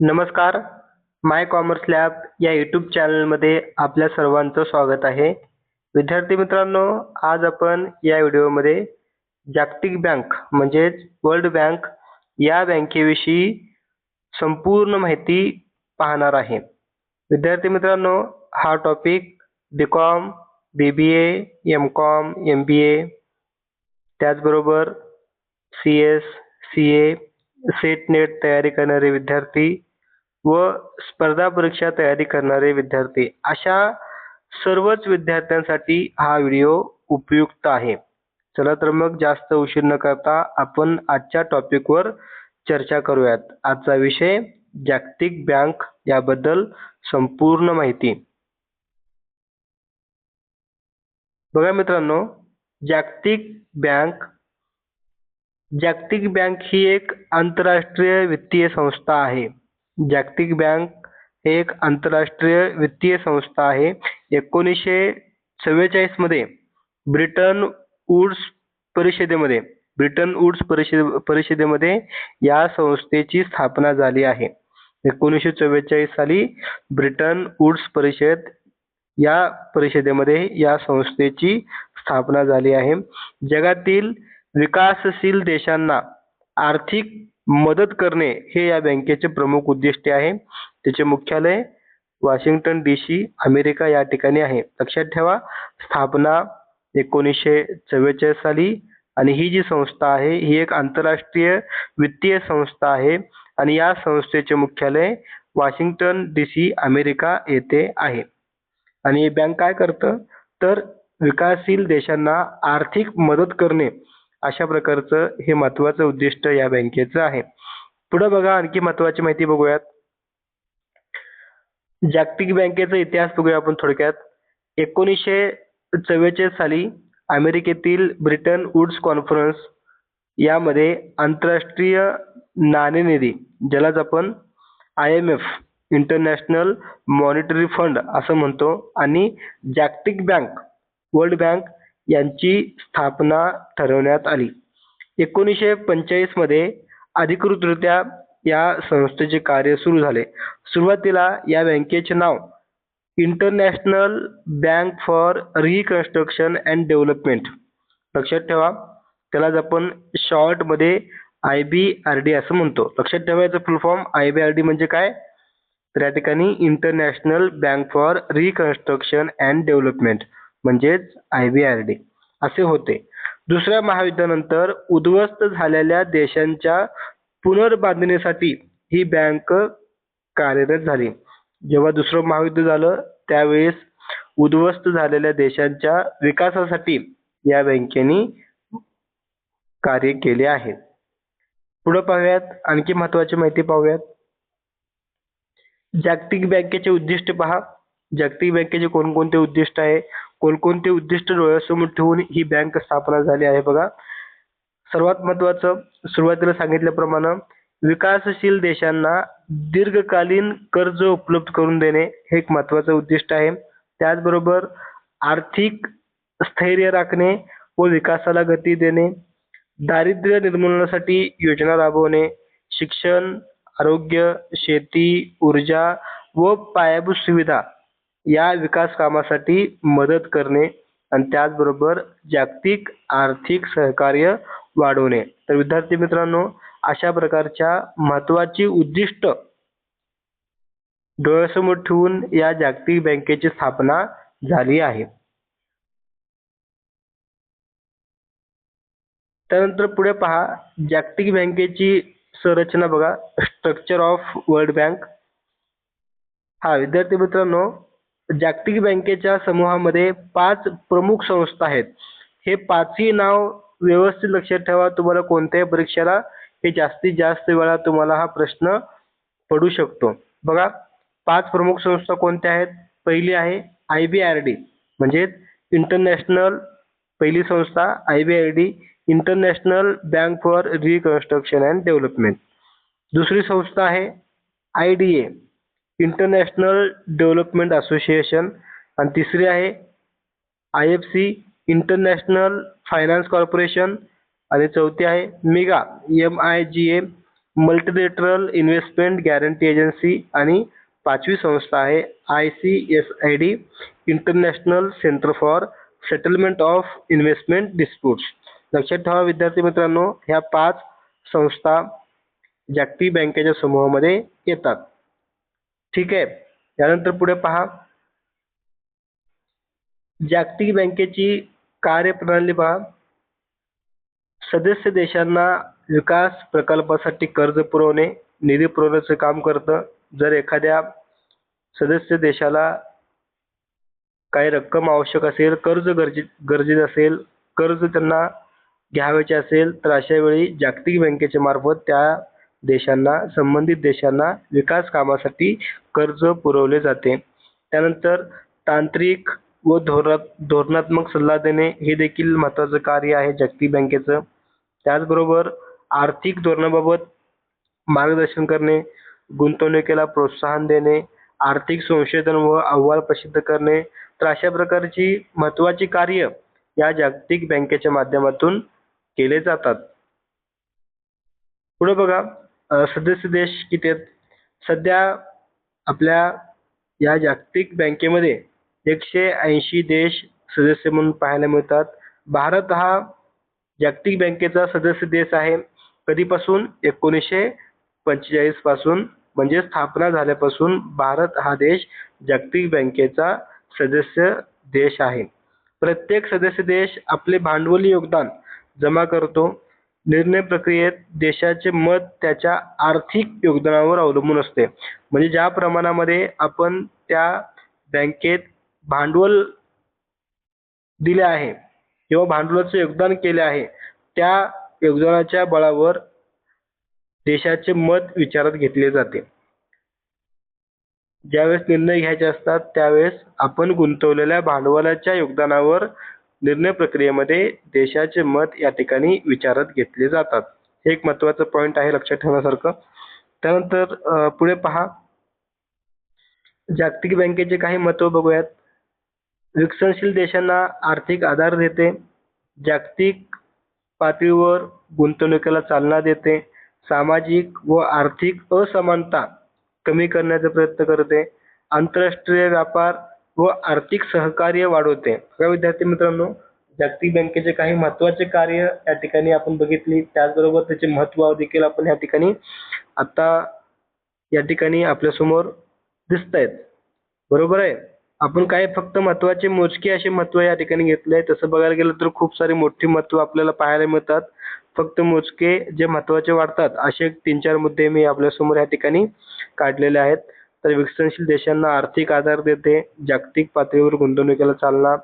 नमस्कार. My commerce lab या YouTube चॅनलमध्ये आपल्या सर्वांचं स्वागत आहे. विद्यार्थी मित्रांनो आज आपण या व्हिडिओमध्ये जागतिक बँक म्हणजेच वर्ल्ड बँक या बँकेविषयी संपूर्ण माहिती पाहणार आहे. विद्यार्थी मित्रांनो हा topic B com B B A M com M B A त्याचबरोबर C S C A SET NET तयारी करणारे विद्यार्थी व स्पर्धा परीक्षा तयारी करणारे विद्यार्थी. अशा सर्वच विद्यार्थ्यांसाठी हा व्हिडिओ उपयुक्त आहे. चला तर मग जास्त उशीर न करता आपण आजच्या टॉपिकवर चर्चा करूयात. आजचा विषय जागतिक बँक याबद्दल संपूर्ण माहिती. बघा मित्रांनो जागतिक बँक जागतिक बँक ही एक आंतरराष्ट्रीय वित्तीय संस्था आहे. जागतिक बँक हे एक आंतरराष्ट्रीय वित्तीय संस्था आहे. एकोणीसशे चव्वेचाळीसमध्ये ब्रिटन वूड्स परिषदेमध्ये ब्रिटन वूड्स परिषद परिषदेमध्ये या संस्थेची स्थापना झाली आहे. एकोणीसशे चव्वेचाळीस साली ब्रिटन वूड्स परिषद या परिषदेमध्ये या संस्थेची स्थापना झाली आहे. जगातील विकासशील देशांना आर्थिक मदत करणे हे या बँकेचे प्रमुख उद्दिष्ट आहे. त्याचे मुख्यालय वॉशिंग्टन डी सी अमेरिका या ठिकाणी आहे. लक्षात ठेवा स्थापना एकोणीसशे चव्वेचाळीस साली आणि ही जी संस्था आहे ही एक आंतरराष्ट्रीय वित्तीय संस्था आहे आणि या संस्थेचे मुख्यालय वॉशिंग्टन डी सी अमेरिका येथे आहे. आणि हे बँक काय करतं? तर विकासशील देशांना आर्थिक मदत करणे अशा प्रकारचं हे महत्वाचं उद्दिष्ट या बँकेचं आहे. पुढे बघा आणखी महत्वाची माहिती बघूयात. जागतिक बँकेचा इतिहास बघूया आपण थोडक्यात. एकोणीसशे चव्वेचाळीस साली अमेरिकेतील ब्रिटन वुड्स कॉन्फरन्स यामध्ये आंतरराष्ट्रीय नाणेनिधी ज्यालाच आपण I M F international monetary fund असं म्हणतो आणि जागतिक बँक वर्ल्ड बँक यांची स्थापना ठरवण्यात आली. एकोणीसशे पंचेचाळीसमध्ये अधिकृतरित्या या संस्थेचे कार्य सुरू झाले. सुरुवातीला या बँकेचे नाव international bank for reconstruction and development. लक्षात ठेवा त्यालाच आपण शॉर्टमध्ये आय बी आर डी असं म्हणतो. लक्षात ठेवायचं full form I B R D म्हणजे काय? तर या ठिकाणी international bank for reconstruction and development. म्हणजेच आय बी आर डी असे होते. दुसऱ्या महायुद्धानंतर उद्ध्वस्त झालेल्या देशांच्या पुनर्बांधणीसाठी ही बँक कार्यरत झाली. जेव्हा दुसरं महायुद्ध झालं त्यावेळेस उद्ध्वस्त झालेल्या देशांच्या विकासासाठी या बँकेने कार्य केले आहे. पुढे पाहूयात. आणखी महत्वाची माहिती पाहूयात. जागतिक बँकेचे उद्दिष्ट पहा. जागतिक बँकेचे कोणकोणते उद्दिष्ट आहे? कोणकोणते उद्दिष्ट डोळ्यासमोर ठेवून ही बँक स्थापना झाली आहे बघा. सर्वात महत्वाचं सुरुवातीला सांगितल्याप्रमाणे विकासशील देशांना दीर्घकालीन कर्ज उपलब्ध करून देणे हे एक महत्वाचं उद्दिष्ट आहे. त्याचबरोबर आर्थिक स्थैर्य राखणे व विकासाला गती देणे दारिद्र्य निर्मूलनासाठी योजना राबवणे शिक्षण आरोग्य शेती ऊर्जा व पायाभूत सुविधा या विकास कामासाठी मदत करणे आणि त्याचबरोबर जागतिक आर्थिक सहकार्य वाढवणे. तर विद्यार्थी मित्रांनो अशा प्रकारच्या महत्वाची उद्दिष्ट डोळ्यासमोर ठेवून या जागतिक बँकेची स्थापना झाली आहे. त्यानंतर पुढे पहा जागतिक बँकेची संरचना बघा. स्ट्रक्चर ऑफ वर्ल्ड बँक हा विद्यार्थी मित्रांनो जागतिक बँकेच्या समूहामध्ये पाच प्रमुख संस्था आहेत. हे पाचही नाव व्यवस्थित लक्षात ठेवा. तुम्हाला कोणत्याही परीक्षेला हे जास्तीत जास्त वेळा तुम्हाला हा प्रश्न पडू शकतो. बघा पाच प्रमुख संस्था कोणत्या आहेत? पहिली आहे आय बी आर डी म्हणजेच इंटरनॅशनल पहिली संस्था I B R D international bank for reconstruction and development. दुसरी संस्था आहे I D A international development association आणि तिसरी आहे I F C international finance corporation आणि चौथी आहे MIGA M I G A multilateral investment guarantee agency आणि पाचवी संस्था आहे I C S I D international centre for settlement of investment disputes लक्षात ठेवा विद्यार्थी मित्रांनो ह्या पाच संस्था जागतिक बँकेच्या समूहामध्ये येतात. ठीक आहे. त्यानंतर पुढे पहा. जागतिक बँकेची कार्यप्रणाली पहा. सदस्य देशांना विकास प्रकल्पासाठी कर्ज पुरवणे निधी पुरवण्याचं काम करतं. जर एखाद्या सदस्य देशाला काही रक्कम आवश्यक असेल कर्ज गरजे गरजेचं असेल कर्ज त्यांना घ्यावयाचे असेल तर अशा वेळी जागतिक बँकेच्या मार्फत त्या देशांना संबंधित देशांना विकास कामासाठी कर्ज पुरवले जाते. त्यानंतर तांत्रिक व धोरा धोरणात्मक सल्ला देणे हे देखील महत्त्वाचं कार्य आहे जागतिक बँकेचं. त्याचबरोबर आर्थिक धोरणाबाबत मार्गदर्शन करणे गुंतवणुकीला प्रोत्साहन देणे आर्थिक संशोधन व अहवाल प्रसिद्ध करणे तर अशा प्रकारची महत्त्वाची कार्य या जागतिक बँकेच्या माध्यमातून केले जातात. पुढे बघा सदस्य देश किती आहेत? सध्या आपल्या या जागतिक बँकेमध्ये एकशे ऐंशी देश सदस्य म्हणून पाहायला मिळतात. भारत हा जागतिक बँकेचा सदस्य देश आहे. कधीपासून? एकोणीसशे पंचेचाळीसपासून म्हणजे स्थापना झाल्यापासून भारत हा देश जागतिक बँकेचा सदस्य देश आहे. प्रत्येक सदस्य देश आपले भांडवली योगदान जमा करतो. निर्णय प्रक्रियेत देशाचे मत त्याच्या आर्थिक योगदानावर अवलंबून असते. म्हणजे ज्या प्रमाणामध्ये आपण त्या बँकेत भांडवल दिले आहे किंवा भांडवलाचे योगदान केले आहे त्या योगदानाच्या बळावर देशाचे मत विचारात घेतले जाते. ज्यावेळेस निर्णय घ्यायचे असतात त्यावेळेस आपण गुंतवलेल्या भांडवलाच्या योगदानावर निर्णय प्रक्रियेमध्ये देशाचे मत या ठिकाणी विचारात घेतले जातात. हे एक महत्वाचं पॉईंट आहे लक्षात ठेवण्यासारखं. त्यानंतर पुढे पहा. जागतिक बँकेचे काही महत्त्व बघूयात. विकसनशील देशांना आर्थिक आधार देते. जागतिक पातळीवर गुंतवणुकीला चालना देते. सामाजिक व आर्थिक असमानता कमी करण्याचा प्रयत्न करते. आंतरराष्ट्रीय व्यापार व आर्थिक सहकार्य वाढवते. बघा विद्यार्थी मित्रांनो जागतिक बँकेचे काही महत्त्वाचे कार्य या ठिकाणी आपण बघितली. त्याचबरोबर त्याचे महत्त्व देखील आपण या ठिकाणी आता या ठिकाणी आपल्यासमोर दिसत आहेत बरोबर आहे? आपण काय फक्त महत्त्वाचे मोजके असे महत्त्व या ठिकाणी घेतले आहे तसं बघायला गेलं तर खूप सारे मोठी महत्त्व आपल्याला पाहायला मिळतात. फक्त मोजके जे महत्त्वाचे वाटतात असे तीन चार मुद्दे मी आपल्यासमोर या ठिकाणी काढलेले आहेत. तर विकसनशील देशांना आर्थिक आधार देते जागतिक पातळीवर गुंतवणुकीला चालना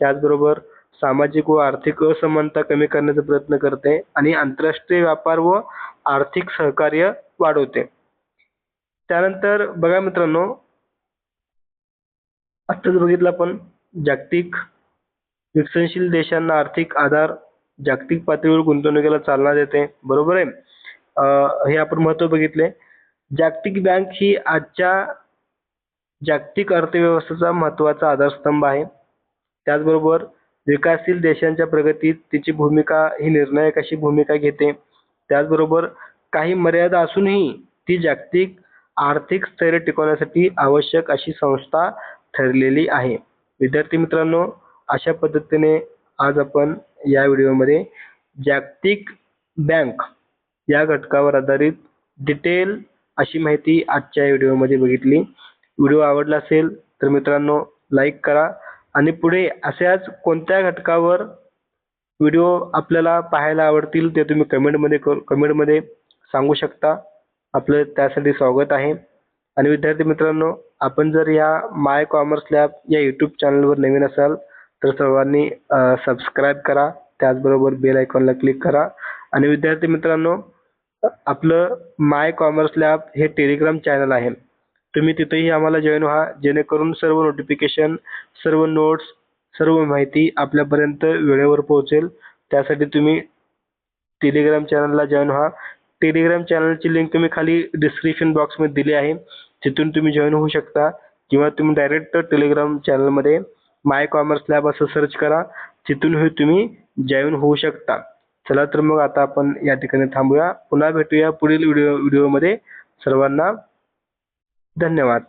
त्याचबरोबर सामाजिक व आर्थिक असमानता कमी करण्याचा प्रयत्न करते आणि आंतरराष्ट्रीय व्यापार व आर्थिक सहकार्य वाढवते. त्यानंतर बघा मित्रांनो आत्ताच बघितलं आपण जागतिक विकसनशील देशांना आर्थिक आधार जागतिक पातळीवर गुंतवणुकीला चालना देते. बरोबर आहे? हे आपण महत्त्व बघितले. जागतिक बँक ही आजच्या जागतिक अर्थव्यवस्थेचा महत्त्वाचा आधारस्तंभ आहे. त्याचबरोबर विकासशील देशांच्या प्रगतीत तिची भूमिका ही निर्णायक अशी भूमिका घेते. त्याचबरोबर काही मर्यादा असूनही ती जागतिक आर्थिक स्थैर्य टिकवण्यासाठी आवश्यक अशी संस्था ठरलेली आहे. विद्यार्थी मित्रांनो अशा पद्धतीने आज आपण या व्हिडिओमध्ये जागतिक बँक या घटकावर आधारित डिटेल अशी माहिती आजच्या व्हिडिओमध्ये बघितली. व्हिडिओ आवडला असेल तर मित्रांनो लाईक करा. आणि पुढे अशाच कोणत्या घटकावर व्हिडिओ आपल्याला पाहायला आवडतील ते तुम्ही कमेंटमध्ये कमेंटमध्ये सांगू शकता. आपलं त्यासाठी स्वागत आहे. आणि विद्यार्थी मित्रांनो आपण जर या माय कॉमर्स लॅब या यूट्यूब चॅनलवर नवीन असाल तर सर्वांनी सबस्क्राईब करा. त्याचबरोबर बेल आयकॉनला क्लिक करा. आणि विद्यार्थी मित्रांनो आपलं माय कॉमर्स लॅब हे टेलिग्राम चॅनल आहे. तुम्ही तिथेही आम्हाला जॉईन व्हा जेणेकरून सर्व नोटिफिकेशन सर्व नोट्स सर्व माहिती आपल्यापर्यंत वेळेवर पोहोचेल. त्यासाठी तुम्ही टेलिग्राम चॅनलला जॉईन व्हा. टेलिग्राम चॅनलची लिंक तुम्ही खाली डिस्क्रिप्शन बॉक्समध्ये दिली आहे. तिथून तुम्ही जॉईन होऊ शकता किंवा तुम्ही डायरेक्ट टेलिग्राम चॅनलमध्ये माय कॉमर्स लॅब असं सर्च करा. तिथूनही तुम्ही जॉईन होऊ शकता. चला तर मग आता आपण या ठिकाणी थांबूया. पुन्हा भेटूया पुढील व्हिडिओ व्हिडिओमध्ये सर्वांना धन्यवाद.